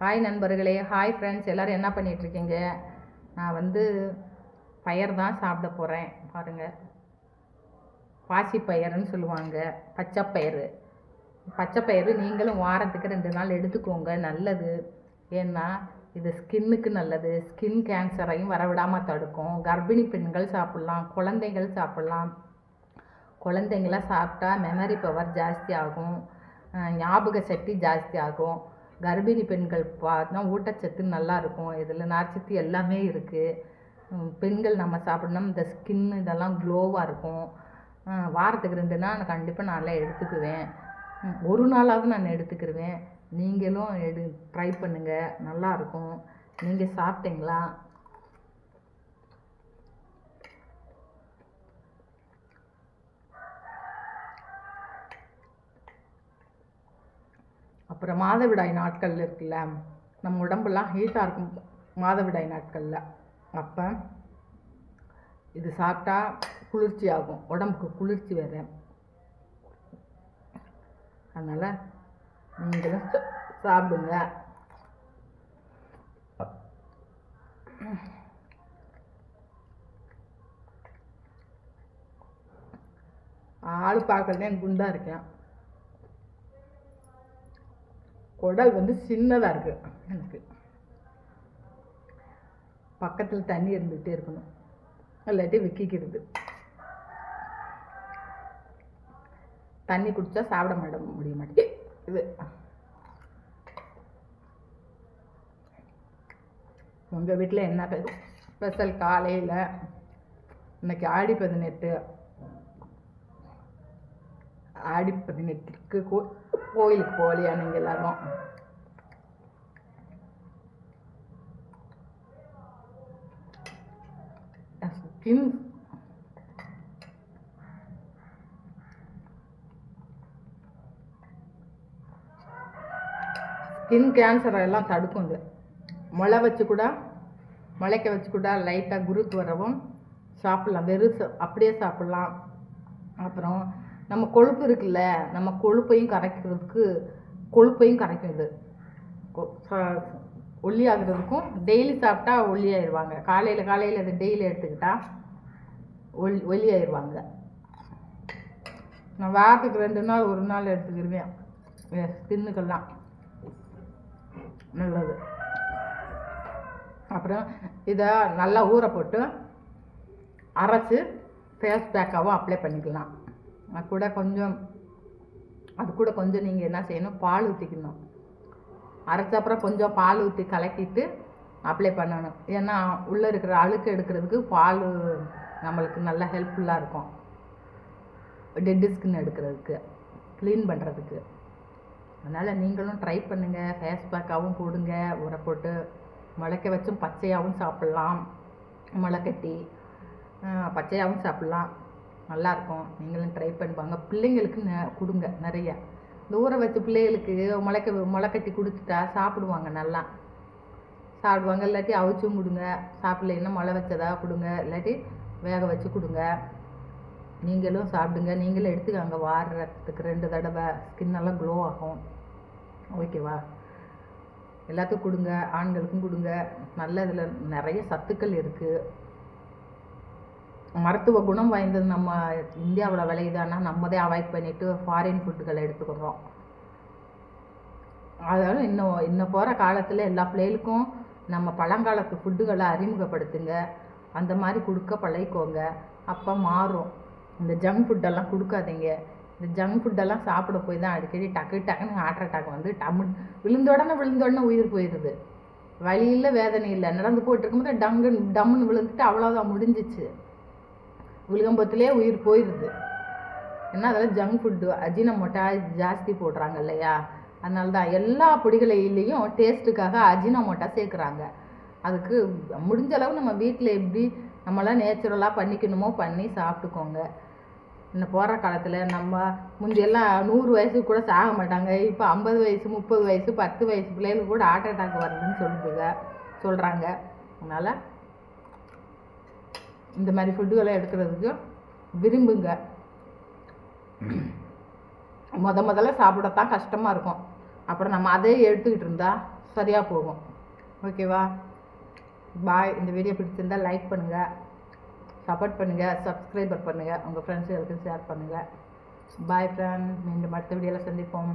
Hi நண்பர்களே hi friends எல்லோரும் என்ன பண்ணிகிட்ருக்கீங்க நான் வந்து பயிர் தான் சாப்பிட போகிறேன் பாருங்கள் பாசிப்பயறுன்னு சொல்லுவாங்க. பச்சைப்பயிறு. பச்சைப்பயிறு நீங்களும் வாரத்துக்கு ரெண்டு நாள் எடுத்துக்கோங்க. நல்லது. ஏன்னா இது ஸ்கின்னுக்கு நல்லது. ஸ்கின் கேன்சரையும் வரவிடாமல் தடுக்கும். கர்ப்பிணி பெண்கள் சாப்பிட்லாம் குழந்தைகள் சாப்பிட்லாம். குழந்தைங்களாம் சாப்பிட்டா மெமரி பவர் ஜாஸ்தி ஆகும். ஞாபக சக்தி ஜாஸ்தி ஆகும். கர்ப்பிணி பெண்கள் பார்த்தா ஊட்டச்சத்து நல்லா இருக்கும். இதில் நார்ச்சத்து எல்லாமே இருக்குது பெண்கள் நம்ம சாப்பிடணும். இந்த ஸ்கின் இதெல்லாம் க்ளோவாக இருக்கும். வாரத்துக்கு ரெண்டு நாள் நான் கண்டிப்பாக நல்லா எடுத்துக்குவேன் ஒரு நாளாவது நான் எடுத்துக்கிடுவேன் நீங்களும் எடு ட்ரை பண்ணுங்கள் நல்லாயிருக்கும் நீங்கள் சாப்பிட்டீங்களா? அப்புறம் மாதவிடாய் நாட்கள் இருக்குல்ல நம்ம உடம்பெல்லாம் ஹீட்டாக இருக்கும் மாதவிடாய் நாட்களில். அப்போ இது சாப்பிட்டா குளிர்ச்சி ஆகும் உடம்புக்கு குளிர்ச்சி வேறு. அதனால் நீங்களும் சா- சாப்பிடுங்க. ஆள் பார்க்கறதே குண்டாக இருக்கேன். குடல் வந்து சின்னதாக இருக்குது எனக்கு. பக்கத்தில் தண்ணி இருந்துகிட்டே இருக்கணும். இல்லாட்டி விக்கிக்கிறது. தண்ணி குடித்தா சாப்பிட மாட்ட முடிய மாட்டேங்குது. இது. உங்கள் வீட்டில் என்ன ஸ்பெஷல் காலையில்? இன்னைக்கு ஆடி பதினெட்டு. ஆடி பதினெட்டுக்கு கோ கோயிலுக்கு போகலையா நீங்கள் எல்லாரும்? ஸ்கின் ஸ்கின் கேன்சரை எல்லாம் தடுக்கும் இது. முளை வச்சு கூட முளைக்க வச்சு கூட லைட்டாக குருத்து வரவும் சாப்பிட்லாம். வெறும் அப்படியே சாப்பிட்லாம். அப்புறம் நம்ம கொழுப்பு இருக்குல்ல நம்ம கொழுப்பையும் கரைக்கிறதுக்கு கொழுப்பையும் கரைக்கும் இது கொ- டெய்லி சாப்பிட்டா ஒல்லியாயிடுவாங்க காலையில் காலையில் அதை டெய்லி எடுத்துக்கிட்டால் ஒல்லி ஒல்லியாயிடுவாங்க நான் வாரத்துக்கு ரெண்டு நாள் ஒரு நாள் எடுத்துக்கிருவேன். ஸ்கின்னுக்கெல்லாம் நல்லது. அப்புறம் இதை நல்லா ஊற போட்டு அரைச்சி ஃபேஸ் பேக்காகவும் அப்ளை பண்ணிக்கலாம். அது கூட கொஞ்சம் அது கூட கொஞ்சம் நீங்கள் என்ன செய்யணும் பால் ஊற்றிக்கணும் அரைச்ச அப்புறம் கொஞ்சம் பால் ஊற்றி கலக்கிட்டு அப்ளை பண்ணணும். ஏன்னா உள்ளே இருக்கிற அழுக்கு எடுக்கிறதுக்கு பால் நம்மளுக்கு நல்லா ஹெல்ப்ஃபுல்லாக இருக்கும். டெட்டு ஸ்கின் எடுக்கிறதுக்கு க்ளீன் பண்ணுறதுக்கு அதனால் நீங்களும் ட்ரை பண்ணுங்கள் ஃபேஸ் பேக்காகவும் போடுங்க. உரை போட்டு முளைக்க வச்சும் பச்சையாகவும் சாப்பிட்லாம். முளைக்கட்டி பச்சையாகவும் சாப்பிட்லாம். நல்லாயிருக்கும். நீங்களும் ட்ரை பண்ணுவாங்க பிள்ளைங்களுக்கு ந கொடுங்க நிறைய. இந்த ஊற வச்ச பிள்ளைகளுக்கு முளைக்க முளைக்கட்டி கொடுத்துட்டா சாப்பிடுவாங்க நல்லா. சாப்பிடுவாங்க. இல்லாட்டி அவிச்சும் கொடுங்க. சாப்பிட்லைன்னா முளை வச்சதா கொடுங்க. இல்லாட்டி வேக வச்சு கொடுங்க. நீங்களும் சாப்பிடுங்க. நீங்களும் எடுத்துக்காங்க. வாரத்துக்கு ரெண்டு தடவை. ஸ்கின்னெல்லாம் க்ளோ ஆகும். ஓகேவா எல்லாத்துக்கும் கொடுங்க. ஆண்களுக்கும் கொடுங்க. நல்ல இதில் நிறைய சத்துக்கள் இருக்குது மருத்துவ குணம் வாய்ந்தது நம்ம இந்தியாவில் விளையுதான்னா நம்மதே அவாய்ட் பண்ணிவிட்டு ஃபாரின் ஃபுட்டுகளை எடுத்துக்கிறோம் அதாவது இன்னும் இன்னும் போகிற காலத்தில் எல்லா பிள்ளைகளுக்கும் நம்ம பழங்காலத்து ஃபுட்டுகளை அறிமுகப்படுத்துங்க. அந்த மாதிரி கொடுக்க பழகிக்கோங்க. அப்போ மாறும். இந்த ஜங்க் ஃபுட்டெல்லாம் கொடுக்காதீங்க. இந்த ஜங்க் ஃபுட்டெல்லாம் சாப்பிட போய் தான் அடிக்கடி டக்கு டக்குன்னு ஹார்ட் அட்டாக் வந்து டம்மு விழுந்த உடனே உயிர் போயிடுது. வழியில் வேதனை இல்லை. நடந்து போயிட்டு இருக்கும்போது டங்குன்னு டம்முன்னு விழுந்துட்டு அவ்வளோதான் முடிஞ்சிச்சு. விழுகம்பத்திலே உயிர் போயிடுது ஏன்னா அதெல்லாம் ஜங்க் ஃபுட்டு அஜினமோட்டா ஜாஸ்தி போடுறாங்க இல்லையா? அதனால தான் எல்லா பொடிகளையிலையும் டேஸ்ட்டுக்காக அஜினமோட்டா சேர்க்குறாங்க. அதுக்கு முடிஞ்ச அளவு நம்ம வீட்டில் எப்படி நம்மளாம் நேச்சுரலாக பண்ணிக்கணுமோ பண்ணி சாப்பிட்டுக்கோங்க. இன்னும் போகிற காலத்தில் நம்ம முந்தியெல்லாம் நூறு வயசுக்கு கூட சாக மாட்டாங்க. இப்போ ஐம்பது வயசு முப்பது வயசு பத்து வயசு பிள்ளைகளுக்கு கூட ஹார்ட் அட்டாக் வருதுன்னு சொல்லுதுங்க சொல்கிறாங்க அதனால் இந்த மாதிரி ஃபுட்டுகளை எடுக்கிறதுக்கு விரும்புங்க. முத முதல்ல சாப்பிடத்தான் கஷ்டமாக இருக்கும். அப்புறம் நம்ம அதே எடுத்துக்கிட்டு இருந்தால் சரியாக போகும். ஓகேவா பாய் இந்த வீடியோ பிடிச்சிருந்தால் லைக் பண்ணுங்கள் சப்போர்ட் பண்ணுங்கள் சப்ஸ்கிரைபர் பண்ணுங்கள் உங்கள் ஃப்ரெண்ட்ஸுகளுக்கு ஷேர் பண்ணுங்கள் பாய் ஃப்ரெண்ட் மீண்டும் அடுத்த வீடியோவில் சந்திப்போம்.